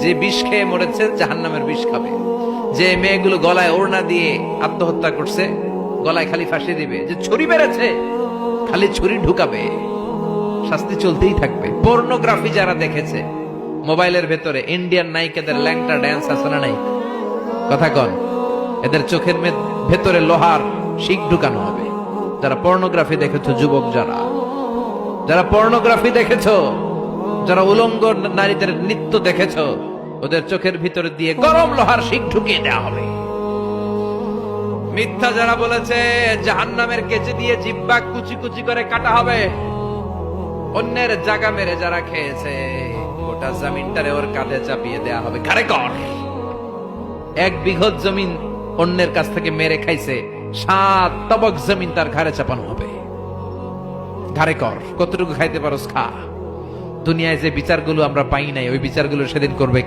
যে বিষ খেয়ে মরেছে, জাহান্নামের বিষ খাবে। যে মেয়েগুলো গলায় ওড়না দিয়ে আত্মহত্যা করছে, গলায় খালি ফাঁসি দিবে। যে ছুরি বেড়েছে খালি ছুরি ঢুকাবে। শাস্তি চলতেই থাকবে। পর্নোগ্রাফি যারা দেখেছে, মোবাইলের ভেতরে ইন্ডিয়ান নায়িকাদের ল্যাংটা ড্যান্স আছে না নাই? কথা কন, এদের চোখের ভেতরে লোহার শিখ ঢুকানো হবে। যারা পর্নোগ্রাফি দেখেছ, যুবক যারা। যারা পর্নোগ্রাফি দেখেছ, যারা উলঙ্গ নারীদের নৃত্য দেখেছ ওদের চোখের ভিতরে দিয়ে গরম লোহার শিক ঢুকিয়ে দেওয়া হবে। মিথ্যা যারা বলেছে, জাহান্নামের কেচে দিয়ে জিব্বা কুচি কুচি করে কাটা হবে। অন্যের জায়গা মেরে যারা খেয়েছে, গোটা জমিনটারে ওর কাঁধে চাপিয়ে দেয়া হবে। ঘাড়ে কর? এক বিঘত জমিন অন্যের কাছ থেকে মেরে খাইছে, সাত তবক জমিন তার ঘাড়ে চাপানো হবে। ঘাড়ে কর, কতটুকু খাইতে পারো খা। দুনিয়ায় যে বিচারগুলো আমরা পাই নাই, ওই বিচারগুলো সেদিন করবে